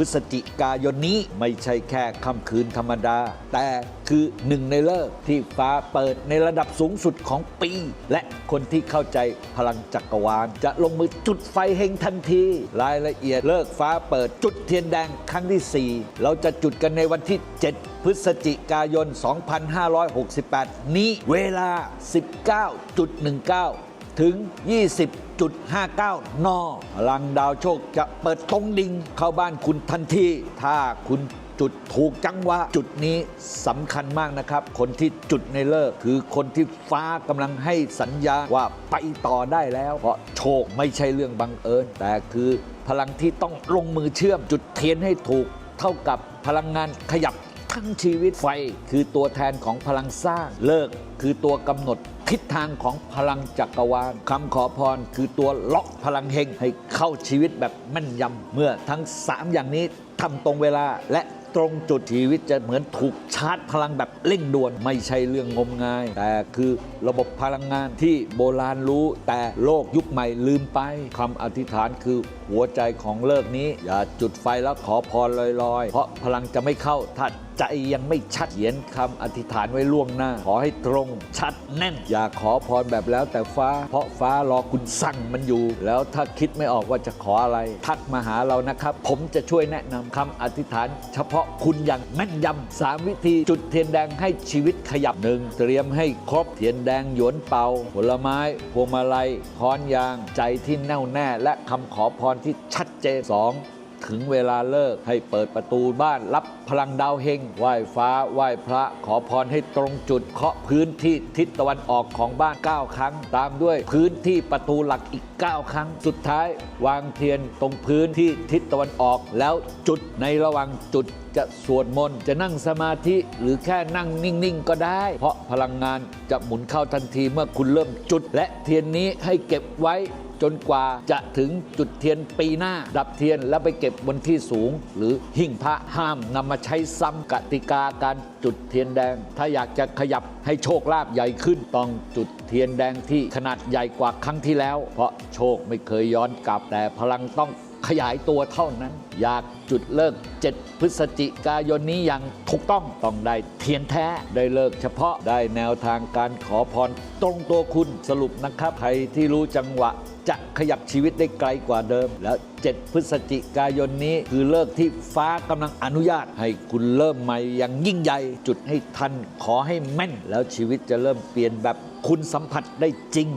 พฤศจิกายนนี้ไม่ใช่แค่ค่ำคืนธรรมดา แต่คือหนึ่งในเลิกที่ฟ้าเปิดในระดับสูงสุดของปี และคนที่เข้าใจพลังจักรวาล จะลงมือจุดไฟเฮงทันที รายละเอียดเลิกฟ้าเปิดจุดเทียนแดงครั้งที่ 4 เราจะจุดกันในวันที่ 7 พฤศจิกายน 2568 นี้เวลา 19.19 ถึง 20.59นพลังดาวโชคจะเปิดตรงดิ่งเข้าบ้านคุณทันที ถ้าคุณจุดถูกจังหวะจุดนี้สำคัญมากนะครับ คนที่จุดในเลิกคือคนที่ฟ้ากำลังให้สัญญาณว่าไปต่อได้แล้ว เพราะโชคไม่ใช่เรื่องบังเอิญ แต่คือพลังที่ต้องลงมือเชื่อม จุดเทียนให้ถูก เท่ากับพลังงานขยับ ทั้งชีวิตไฟคือตัวแทนของพลังสร้าง เลิกคือตัวกำหนดทิศทางของพลังจักรวาลคำขอพรคือตัวล็อกพลังเฮงให้เข้าชีวิตแบบแม่นยำเมื่อทั้ง 3 อย่างนี้ทำตรงเวลาและตรงจุดชีวิตจะเหมือนถูกชาร์จพลังแบบเร่งด่วน ไม่ใช่เรื่องงมงาย แต่คือระบบพลังงานที่โบราณรู้ แต่โลกยุคใหม่ลืมไปคำอธิษฐานคือหัวใจของเลิกนี้ อย่าจุดไฟแล้วขอพรลอยๆ เพราะพลังจะไม่เข้าถ้า ใจยังไม่ชัดเขียนคำอธิษฐานไว้ล่วงหน้า ขอให้ตรงชัดแน่น อย่าขอพรแบบแล้วแต่ฟ้า เพราะฟ้ารอคุณสั่งมันอยู่ แล้วถ้าคิดไม่ออกว่าจะขออะไร ทักมาหาเรานะครับ ผมจะช่วยแนะนำคำอธิษฐาน เฉพาะคุณอย่างแม่นยำสามวิธีจุดเทียนแดงให้ชีวิตขยับหนึ่งเตรียมให้ครบเทียนแดงหยวนเป่าผลไม้พวงมาลัยค้อนยาง ใจที่แน่วแน่และคำขอพรที่ชัดเจนสอง ถึงเวลาเลิกให้เปิดประตูบ้านรับพลังดาวเฮงไหว้ฟ้าไหว้พระขอพรให้ตรงจุดเคาะพื้นที่ทิศตะวันออกของบ้าน 9 ครั้ง ตามด้วยพื้นที่ประตูหลักอีก 9 ครั้ง สุดท้าย วางเทียนตรงพื้นที่ทิศตะวันออก แล้วจุดในระหว่างจุดจะสวดมนต์จะนั่งสมาธิหรือแค่นั่งนิ่ง ๆ ก็ได้ เพราะพลังงานจะหมุนเข้าทันทีเมื่อคุณเริ่มจุด และเทียนนี้ให้เก็บไว้ จนกว่าจะถึงจุดเทียนปีหน้า ดับเทียนแล้วไปเก็บบนที่สูง หรือหิ้งพระห้ามนำมาใช้ซ้ำกติกาการจุดเทียนแดง ถ้าอยากจะขยับให้โชคลาภใหญ่ขึ้นต้องจุดเทียนแดงที่ขนาดใหญ่กว่าครั้งที่แล้ว เพราะโชคไม่เคยย้อนกลับแต่พลังต้อง ขยายตัวเท่านั้น อยากจุดเลิก 7 พฤศจิกายนนี้อย่างถูกต้องต้องได้เทียนแท้ได้เลิกเฉพาะได้แนวทางการขอพรตรงตัวคุณสรุปนะครับใครที่รู้จังหวะจะขยับชีวิตได้ไกลกว่าเดิม แล้ว 7 พฤศจิกายนนี้คือเลิกที่ฟ้ากำลังอนุญาต ให้คุณเริ่มใหม่อย่างยิ่งใหญ่ จุดให้ทันขอให้แม่น แล้วชีวิตจะเริ่มเปลี่ยนแบบคุณสัมผัสได้จริง